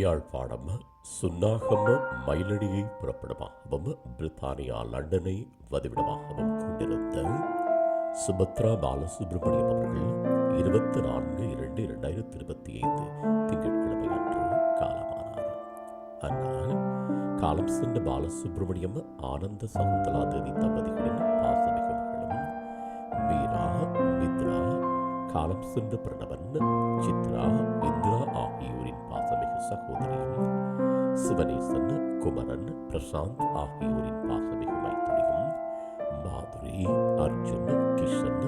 யாழ்ப்பாணம் சுன்னாகம் மயிலடியை புறப்படமாகவும் பிரித்தானியா லண்டனை வதிவிடமாகவும் கொண்டிருந்த சுபத்ரா பாலசுப்ரமணியம் அவர்கள் இருபத்தி நான்கு இரண்டு இரண்டாயிரத்தி இருபத்தி ஐந்து திங்கட்கிழமை அன்று காலமானார். ஆனால் காலம் சென்ற பாலசுப்ரமணியம் ஆனந்த சகுந்தலா தேவி தம்பதிகளின் பாசமிக மகளும் மீரா மித்ரா காலம் சென்ற பிரணவன் சித்ரா சகோதரியும் சிவனேசன் குமரன் பிரசாந்த் ஆகியோரின் பாசமிகு மைத்துனியும் மாதுரி அர்ஜுன் கிஷன்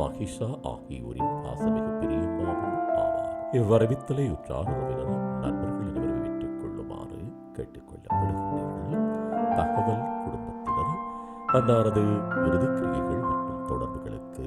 மகிஷா ஆகியோரின் பாசமிகு பிரியம்மாவும் ஆவார். இவ்வரவித்தலை உற்றார் உறவினர் நண்பர்கள் அனைவரும் வெற்றுக் கொள்ளுமாறு கேட்டுக்கொள்ளப்படுகின்றீர்கள் தகவல் குடும்பத்தினர் அன்னாரது விருது கிரியைகள் மற்றும் தொடர்புகளுக்கு